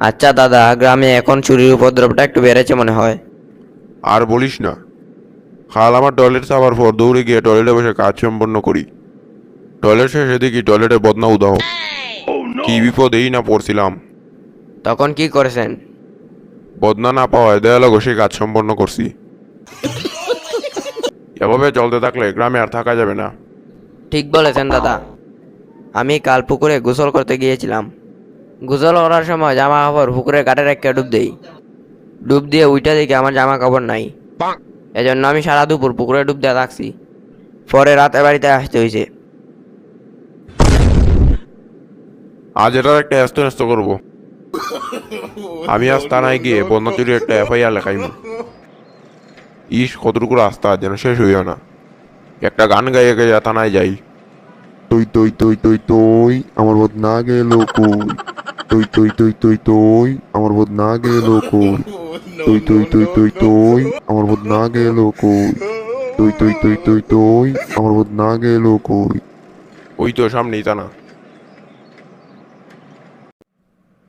আচ্ছা দাদা গ্রামে এখন চুরির উপদ্রবটা একটু বেড়েছে মনে হয়। আর বলিস না। খাল আমার টয়লেট সাবার পর দৌড়ে গিয়ে টয়লেটে বসে কাজ সম্পন্ন করি। টয়লেট শেষে দেখি টয়লেটে বদনা উদাহ কি বিপদেই না পড়ছিলাম। তখন কি করেছেন? বদনা না পাওয়ায় দেয়ালে ঘষে কাজ সম্পন্ন করছি। এভাবে চলতে থাকলে গ্রামে আর থাকা যাবে না। ঠিক বলেছেন দাদা। আমি কাল পুকুরে গোসল করতে গিয়েছিলাম। গোসল করার সময় জামা কাপড় পুকুরের কাটে রেখে ডুব দেই। ডুব দিয়ে উইটা দেখি আমার জামা কাপড় নাই এজন্য আমি সারা দুপুর পুকুরে ডুব দিয়ে থাকছি। পরে রাতে বাড়িতে আসতে হয়েছে। আজ এটার একটা ব্যস্ত ন্যস্ত করব। আমি আজ থানায় গিয়ে বন্যা চুরি একটা এফআইআর লেখাইব ইস কতটুকু রাস্তা যেন শেষ হইও না। একটা গান গাইয়ে গাইয়া থানায় যাই। তুই তুই তুই তুই তুই আমার বোধ না গেল কই? তুই তুই তুই তুই তুই আমার বোধ না গেল কই তুই তুই তুই তুই তুই আমার বোধ না গেল কই তুই তুই তুই তুই তুই আমার বোধ না গেল কই ওই তো সামনেই থানা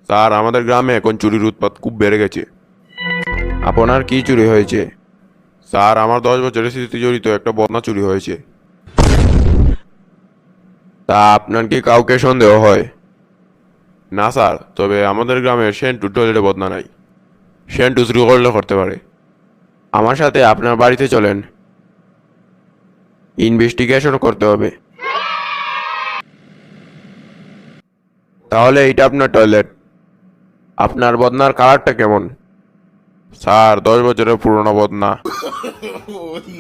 স্যার আমাদের গ্রামে এখন চুরির উৎপাত খুব বেড়ে গেছে আপনার কি চুরি হয়েছে স্যার আমার দশ বছরের স্মৃতি জড়িত একটা বদনা চুরি হয়েছে তা আপনার কি কাউকে সন্দেহ হয় না স্যার, তবে আমাদের গ্রামে সেন্টু টয়লেটে বদনা নাই। সেন্টু চুরি করলে করতে পারে। আমার সাথে আপনার বাড়িতে চলেন। ইনভেস্টিগেশন করতে হবে। তাহলে এইটা আপনার টয়লেট। আপনার বদনার কালারটা কেমন? স্যার, দশ বছরের পুরনো বদনা।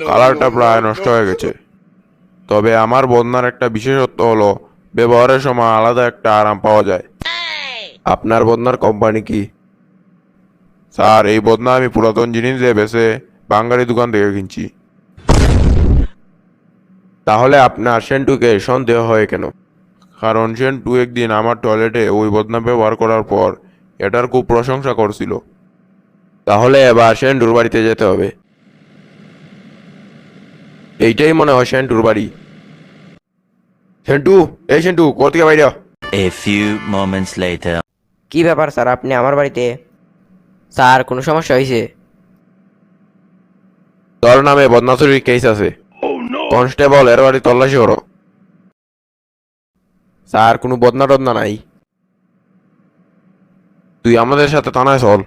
কালারটা প্রায় নষ্ট হয়ে গেছে। তবে আমার বদনার একটা বিশেষত্ব হলো, ব্যবহারের সময় আলাদা একটা আরাম পাওয়া যায়। আপনার বদনার কোম্পানি কি? স্যার, এই বদনা আমি পুরাতন জিনিস দিয়ে বেছে বাঙালি দোকান থেকে কিনছি। তাহলে আপনার সেন্টুকে সন্দেহ হয় কেন? কারণ সেন্টু একদিন আমার টয়লেটে ওই বদনা ব্যবহার করার পর এটার খুব প্রশংসা করছিল। তাহলে এবার সেন্টুর বাড়িতে যেতে হবে। এইটাই মনে হয় সেন্টুর বাড়ি। সেন্টু, এই সেন্টু, কোথেকে বাইরে। A few moments later. কি ব্যাপার স্যার? আপনি আমার বাড়িতে? স্যার কোনো সমস্যা হয়েছে তোর নামে বদনাচুরির কেস আছে। কনস্টেবল এর বাড়ি তল্লাশি করো। স্যার কোনো বদনা টদনা নাই। তুই আমাদের সাথে থানায় চল।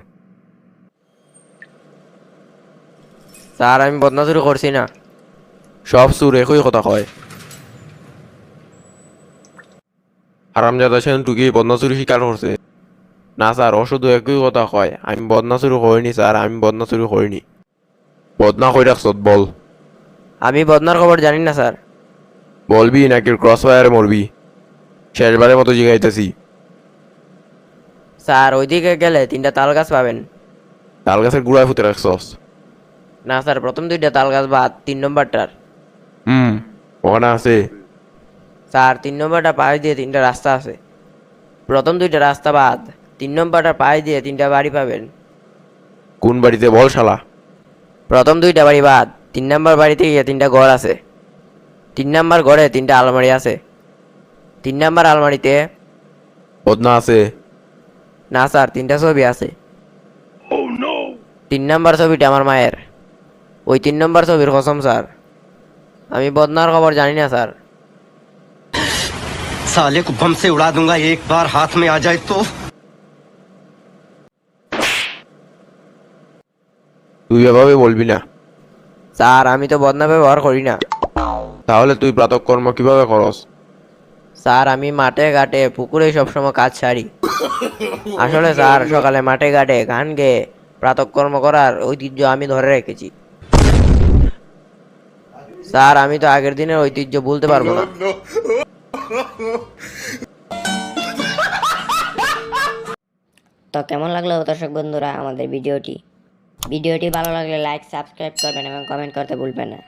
স্যার আমি বদনা শুরু করছি না। সব সুর একই কথা কয়। আরামজাদা সেন টুকি বদনাচুরি স্বীকার করছে। না স্যার ও শুধু একই কথা কয় আমি বদনাচুরি করিনি স্যার আমি বদনা বদনাচুরি করিনি। বদনা কই রাখছ বল। আমি বদনার খবর জানি না স্যার। বলবি নাকি ক্রস ফায়ারে মরবি? শেষবারের মতো জিগাইতেছি। স্যার ওইদিকে গেলে তিনটা তাল গাছ পাবেন। তাল গাছের গুড়ায় ফুটে রাখছস? না স্যার প্রথম দুইটা তাল গাছ বাদ তিন নম্বরটার। হুম ওখানে আছে? স্যার তিন নম্বরটা পাশ দিয়ে তিনটা রাস্তা আছে। প্রথম দুইটা রাস্তা বাদ। তিন নম্বরটা পায়ে দিয়ে তিনটা বাড়ি পাবেন কোন বাড়িতে বল শালা প্রথম দুইটা বাড়ি বাদ তিন নম্বর বাড়িতে গিয়ে তিনটা ঘর আছে তিন নম্বর ঘরে তিনটা আলমারি আছে তিন নম্বর আলমারিতে বদনা আছে না স্যার তিনটা ছবি আছে তিন নম্বর ছবিটা আমার মায়ের ওই তিন নম্বর ছবির কসম স্যার আমি বদনার খবর জানি না স্যার साले को बम से उड़ा दूंगा एक बार हाथ में आ जाए तो তুই এভাবে বলবি না। স্যার আমি তো বদনা ব্যবহার করি না। তাহলে তুই প্রাতকর্ম কীভাবে করস? স্যার আমি মাঠে ঘাটে পুকুরে সবসময় কাজ সারি। আসলে স্যার সকালে মাঠে ঘাটে গান গেয়ে প্রাতকর্ম করার ঐতিহ্য আমি ধরে রেখেছি। স্যার আমি তো আগের দিনের ঐতিহ্য বলতে পারব না। তো কেমন লাগল দর্শক বন্ধুরা আমাদের ভিডিওটি? ভিডিওটি ভালো লাগলে লাইক সাবস্ক্রাইব করবেন এবং কমেন্ট করতে ভুলবেন না।